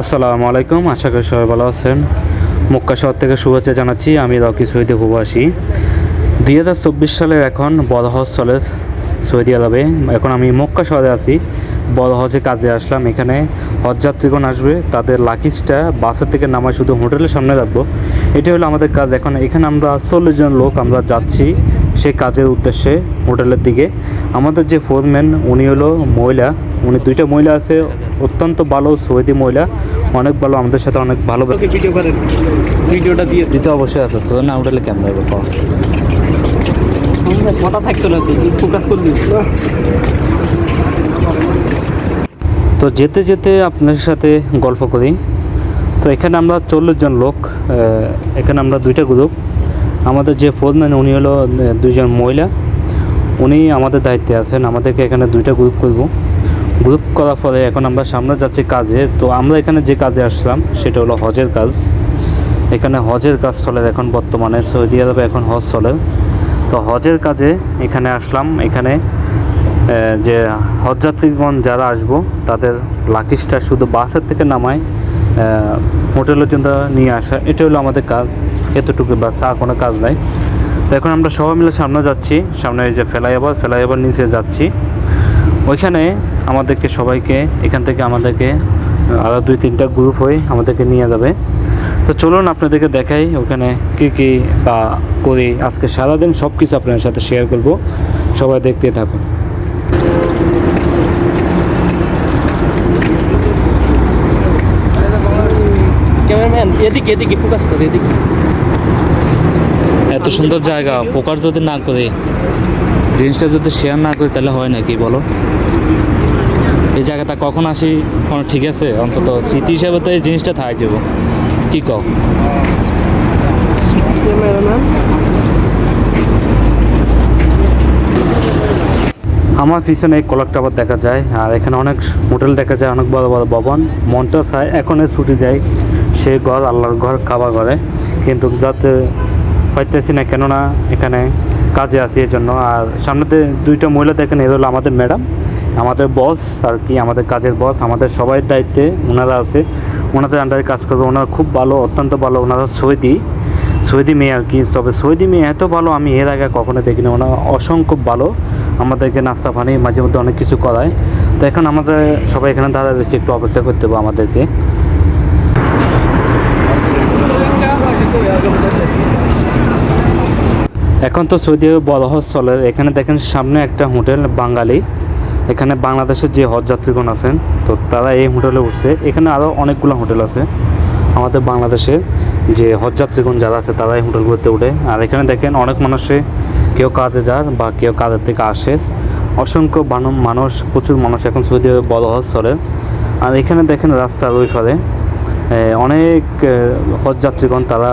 আসসালামু আলাইকুম, আশা করি সবাই ভালো আছেন। মক্কা শহর থেকে শুভেচ্ছা জানাচ্ছি, আমি রকি সৈদি প্রবাসী দুই হাজার চব্বিশ সালের এখন বড় হজ চলে সৌদি আরবে। এখন আমি মক্কা শহরে আছি। বড় হজে কাজে আসলাম। এখানে হজযাত্রীগণ আসবে। তাদের লাকিজটা বাসের থেকে নামায় শুধু হোটেলের সামনে রাখব। এটা হলো আমাদের কাজ। এখন এখানে আমরা চল্লিশ জন লোক আমরা যাচ্ছি সে কাজের উদ্দেশ্যে হোটেলের দিকে। আমাদের যে ফোরম্যান উনি হলো মহিলা। উনি দুইটা মহিলা আছে অত্যন্ত ভালো সৌদি মহিলা অনেক ভালো আমাদের সাথে অনেক ভালো ভিডিও করেন ভিডিওটা দিয়ে দিতে অবশ্যই আছে তো না কেমন হবে পাওয়া কথা থাকতো না তুই ফোকাস করলি। তো যেতে যেতে আপনার সাথে গল্প করি। তো এখানে আমরা চল্লিশ জন লোক এখানে আমরা দুইটা গ্রুপ আমাদের যে ফোরম্যান উনি হলো দুইজন মহিলা। উনি আমাদের দায়িত্বে আছেন আমাদেরকে এখানে দুইটা গ্রুপ করব। গ্রুপ করার ফলে এখন আমরা সামনে যাচ্ছি কাজে। তো আমরা এখানে যে কাজে আসলাম, সেটা হলো হজের কাজ। এখানে হজের কাজ চলে এখন বর্তমানে, সৌদি আরবে এখন হজ চলে। তো হজের কাজে এখানে আসলাম। এখানে যে হজযাত্রীগণ যারা আসব, তাদের লাকিজটা শুধু বাসের থেকে নামায় হোটেলের জন্য নিয়ে আসা এটা হলো আমাদের কাজ। এতটুকু বাস, আর কোনো কাজ নাই। তো এখন আমরা সবাই মিলে সামনে যাচ্ছি। সামনে এই যে ফ্লাইওভার ফ্লাইওভার নিচে যাচ্ছি। ওইখানে আমাদেরকে সবাইকে এখান থেকে আমাদেরকে আরও দুই তিনটা গ্রুপ হয়ে আমাদেরকে নিয়ে যাবে। তো চলুন আপনাদেরকে দেখাই ওখানে কী কী বা করি। আজকে সারাদিন সব কিছু আপনাদের সাথে শেয়ার করব। সবাই দেখতে থাকুন। ক্যামেরাম্যান এদিকে এদিকে ফোকাস করে এদিকে। এত সুন্দর জায়গা পোকার যদি না করি। জিনিসটা যদি শেয়ার না করি তাহলে হয় নাকি বলো? এই জায়গাটা কখন আসি? কোনো ঠিক আছে? অন্তত স্মৃতি হিসাবে তো এই জিনিসটা থাই যাব। কি কও? আমার পিছনে কলক টাওয়ার দেখা যায়, আর এখানে অনেক হোটেল দেখা যায়, অনেক বড় বড় ভবন। মনটা চায় এখনই ছুটি যায়, সে ঘর, আল্লাহর ঘর খাওয়া ঘরে। কিন্তু যাতে পাইতেছি না, কেননা এখানে কাজে আছি এই জন্য। আর সামনেতে দুইটা মহিলা দেখেন, এ হলো আমাদের ম্যাডাম, আমাদের বস আর কি, আমাদের কাজের বস, আমাদের সবাই দায়িত্বে ওনারা আছে। ওনাদের আন্ডারে কাজ করবে। ওনারা খুব ভালো, অত্যন্ত ভালো। ওনারা সৌদি সৌদি মেয়ে আর কি। তবে সৌদি মেয়ে এত ভালো, আমি এর আগে কখনো দেখিনি। ওনারা অসংখ্য ভালো। আমাদেরকে নাস্তা পানি মাঝে মধ্যে অনেক কিছু করায়। তো এখন আমাদের সবাই এখানে দাঁড়া রয়েছে, একটু অপেক্ষা করতে হবে আমাদেরকে। এখন তো সৌদি আরবে বড় হজ চলে এখানে দেখেন সামনে একটা হোটেল বাঙালি, এখানে বাংলাদেশের যে হজ যাত্রীগণ আছেন, তো তারা এই হোটেলে উঠছে। এখানে আরও অনেকগুলো হোটেল আছে, আমাদের বাংলাদেশের যে হজ যাত্রীগণ যারা আছে, তারা এই হোটেলগুলোতে উঠে। আর এখানে দেখেন অনেক মানুষে, কেউ কাজে যায় বা কেউ কাজের থেকে আসে। অসংখ্য মানুষ, প্রচুর মানুষ এখন সৌদি আরবে বড় হজ চলে আর এখানে দেখেন রাস্তার ওই ফলে অনেক হজ যাত্রীগণ তারা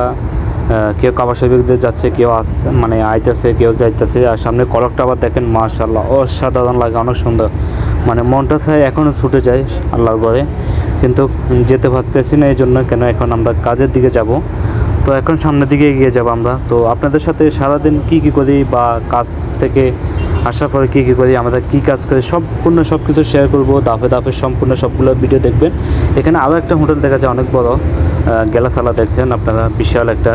কেউ কাবা শরীফে যাচ্ছে, কেউ আস মানে আইতেছে, কেউ যাইতেছে, আর সামনে কলকটা আবার দেখেন মাশাল্লাহ অসাধারণ লাগে, অনেক সুন্দর। মানে মনটা চাই এখনও ছুটে যায় আল্লাহর ঘরে, কিন্তু যেতে পারতেছি না এই জন্য কেন এখন আমরা কাজের দিকে যাব। তো এখন সামনের দিকে এগিয়ে যাব আমরা। তো আপনাদের সাথে সারাদিন কি কি করি বা কাজ থেকে আসার পরে কী কী করি, আমাদের কী কাজ করি, সম্পূর্ণ সব কিছু শেয়ার করব। দাফে দাফে সম্পূর্ণ সবগুলো ভিডিও দেখবেন। এখানে আরও একটা হোটেল দেখা যায়, অনেক বড়। গেলাসালা দেখছেন আপনারা, বিশাল একটা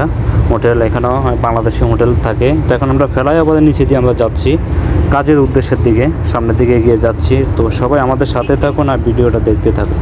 হোটেল। এখানেও বাংলাদেশি হোটেল থাকে। তো এখন আমরা ফেলাই আবার নিচে দিয়ে আমরা যাচ্ছি কাজের উদ্দেশ্যের দিকে, সামনের দিকে এগিয়ে যাচ্ছি। তো সবাই আমাদের সাথে থাকুন আর ভিডিওটা দেখতে থাকুন।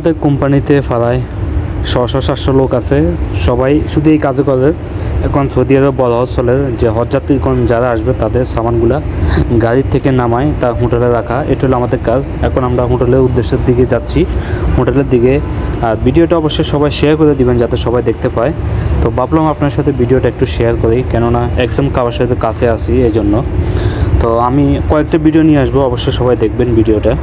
আমাদের কোম্পানিতে প্রায় ছশো সাতশো লোক আছে। সবাই শুধু এই কাজে করে। এখন সৌদি আরব বলা চলে যে হজযাত্রীগণ যারা আসবে তাদের সামানগুলা গাড়ির থেকে নামায় তা হোটেলে রাখা। এটা হলো আমাদের কাজ। এখন আমরা হোটেলের উদ্দেশ্যের দিকে যাচ্ছি। হোটেলের দিকে, আর ভিডিওটা অবশ্যই সবাই শেয়ার করে দিবেন যাতে সবাই দেখতে পায়। তো ভাবলাম আপনার সাথে ভিডিওটা একটু শেয়ার করি, কেননা একদম কাবার সাথে কাছে আসি এই জন্য তো আমি কয়েকটা ভিডিও নিয়ে আসব, অবশ্যই সবাই দেখবেন ভিডিওটা।